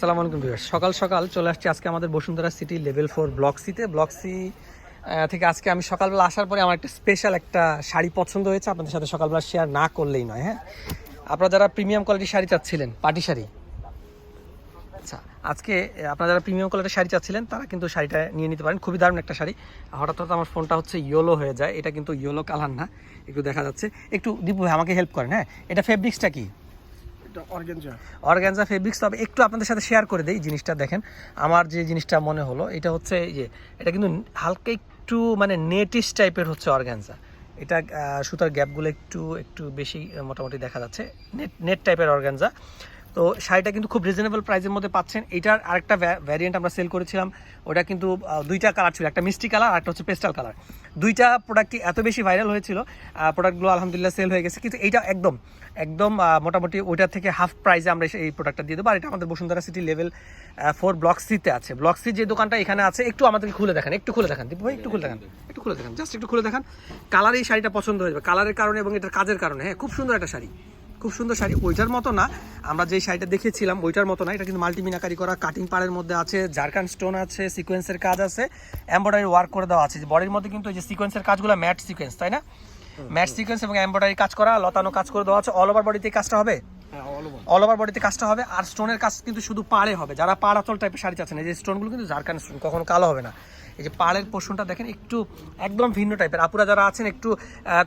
আসসালামু আলাইকুম ভিউয়ার্স। সকাল সকাল চলে আসছি আজকে আমাদের Bashundhara City level four block সিতে। ব্লক সি থেকে আজকে আমি সকালবেলা আসার পরে আমার একটা স্পেশাল একটা শাড়ি পছন্দ হয়েছে, আপনাদের সাথে সকালবেলা শেয়ার না করলেই নয় হ্যাঁ? আপনারা যারা প্রিমিয়াম কোয়ালিটির শাড়ি চাচ্ছিলেন পাটি শাড়ি আচ্ছা আজকে আপনারা যারা প্রিমিয়াম কোয়ালিটির শাড়ি চাচ্ছিলেন, তারা কিন্তু শাড়িটা নিয়ে নিতে পারেন। খুবই দারুণ একটা শাড়ি। হঠাৎ হঠাৎ আমার ফোনটা হচ্ছে ইয়েলো হয়ে যায়। এটা কিন্তু ইয়েলো কালার না, একটু দেখা যাচ্ছে। একটু দীপু ভাই আমাকে হেল্প করেন হ্যাঁ? এটা ফেব্রিক্সটা কি? Organza fabrics. তবে একটু আপনাদের সাথে শেয়ার করে দেই জিনিসটা, দেখেন। আমার যে জিনিসটা মনে হলো, এটা হচ্ছে এই যে, এটা কিন্তু হালকা একটু মানে নেটিস টাইপের হচ্ছে অর্গ্যানজা এটা সুতার গ্যাপগুলো একটু একটু বেশি মোটামুটি দেখা যাচ্ছে। নেট নেট টাইপের অর্গ্যানজা তো শাড়িটা কিন্তু খুব রিজনেবল প্রাইসের মধ্যে পাচ্ছেন। এটার আরেকটা ভ্যারিয়েন্ট আমরা সেল করেছিলাম। ওটা কিন্তু দুইটা কালার ছিল। একটা মিষ্টি কালার একটা হচ্ছে পেস্টাল কালার দুইটা প্রোডাক্টই এত বেশি ভাইরাল হয়েছিল প্রোডাক্টগুলো আলহামদুলিল্লাহ সেল হয়ে গেছে। কিন্তু এইটা একদম একদম মোটামুটি ওইটা থেকে হাফ প্রাইসে আমরা এই প্রোডাক্টটা দিয়ে দেবো। আর এটা আমাদের Bashundhara city level four block সিতে আছে। ব্লক সি যে দোকানটা এখানে আছে, একটু আমাদেরকে খুলে দেখান, একটু খুলে দেখান। ভাই, একটু খুলে দেখান, একটু খুলে দেখান জাস্ট একটু খুলে দেখান। কালার এই শাড়িটা পছন্দ হয়ে যাবে। কালারের কারণে এবং এটার কাজের কারণে। হ্যাঁ খুব সুন্দর একটা শাড়ি। খুব সুন্দর শাড়ি। ওইটার মতো না আমরা যে শাড়িটা দেখেছিলাম ওইটার মতো না। এটা কিন্তু মাল্টিমিনাকারি করা কাটিং পাড়ের মধ্যে আছে জারকান স্টোন আছে সিকোয়েন্সের কাজ আছে এমব্রয়ডারি ওয়ার্ক করে দেওয়া আছে। বডির মধ্যে কিন্তু এই যে সিকোয়েন্সের কাজগুলো ম্যাট সিকোয়েন্স তাই না? ম্যাট সিকোয়েন্স এবং এমব্রয়ডারি কাজ করা লতানো কাজ করে দেওয়া আছে। অল ওভার বডিতে কাজটা হবে? অল ওভার অল ওভার বডিতে কাজটা হবে। আর স্টোনের কাজ কিন্তু শুধু পাড়ে হবে। যারা পাড় আচল টাইপের শাড়ি চাচ্ছেন এই যে স্টোনগুলো কিন্তু জারকান স্টোন কখনো কালো হবে না। এই যে পাড়ের পোর্শনটা দেখেন, একটু একদম ভিন্ন টাইপের আপুরা যারা আছেন, একটু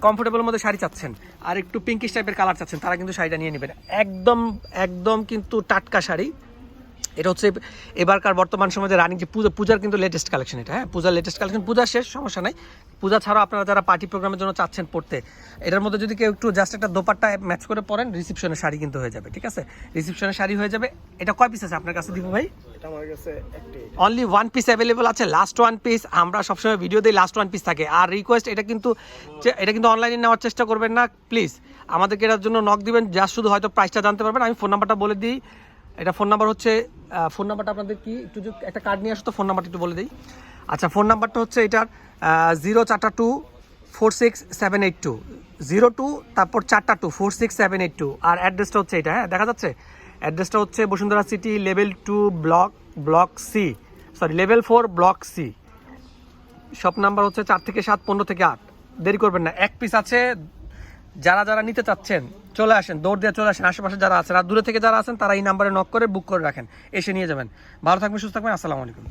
কমফোর্টেবল মধ্যে শাড়ি চাচ্ছেন, আর একটু পিঙ্কিশ টাইপের কালার চাচ্ছেন, তারা কিন্তু শাড়িটা নিয়ে নেবেন। একদম একদম কিন্তু টাটকা শাড়ি এটা হচ্ছে এবারকার বর্তমান সমাজে রানিং যে পূজা পূজার কিন্তু লেটেস্ট কালেকশন এটা হ্যাঁ? পূজার লেটেস্ট কালেকশন পূজা শেষ সমস্যা নাই। পূজা ছাড়াও আপনারা যারা পার্টি প্রোগ্রামের জন্য চাচ্ছেন পড়তে এটার মধ্যে যদি কেউ একটু জাস্ট একটা দোপাট্টা ম্যাচ করে পড়েন রিসেপশনের শাড়ি কিন্তু হয়ে যাবে ঠিক আছে? রিসেপশনের শাড়ি হয়ে যাবে। এটা কয় পিস আছে আপনার কাছে দিব ভাই? অনলি ওয়ান পিস অ্যাভেলেবল আছে লাস্ট ওয়ান পিস আমরা সবসময় ভিডিও দিই লাস্ট ওয়ান পিস থাকে। আর রিকোয়েস্ট এটা কিন্তু যে- এটা কিন্তু অনলাইনে নেওয়ার চেষ্টা করবেন না প্লিজ আমাদেরকে এটার জন্য নক দিবেন যা শুধু হয়তো প্রাইসটা জানতে পারবেন আমি ফোন নাম্বারটা বলে দিই। এটা ফোন নাম্বার হচ্ছে ফোন নাম্বারটা আপনাদের কি একটু একটা কার্ড নিয়ে আসো তো, ফোন নাম্বারটা একটু বলে দিই। আচ্ছা ফোন নাম্বারটা হচ্ছে এটার জিরো চারটা two, four six seven eight two. Zero two, তারপর চারটা two, four six seven eight two. আর অ্যাড্রেসটা হচ্ছে এটা হ্যাঁ দেখা যাচ্ছে? অ্যাড্রেসটা হচ্ছে Bashundhara city, level two, block block C. Sorry level four, block C. Shop number হচ্ছে চার থেকে সাত, পনেরো থেকে আট। দেরি করবেন না, এক পিস আছে যারা যারা নিতে চাচ্ছেন, চলে আসেন, দৌড় দিয়ে চলে আসেন, আশেপাশে যারা আছেন, আর দূরে থেকে যারা আছেন, তারা এই নাম্বারে নক করে বুক করে রাখেন, এসে নিয়ে যাবেন। ভালো থাকবেন, সুস্থ থাকবেন, আসসালামু আলাইকুম।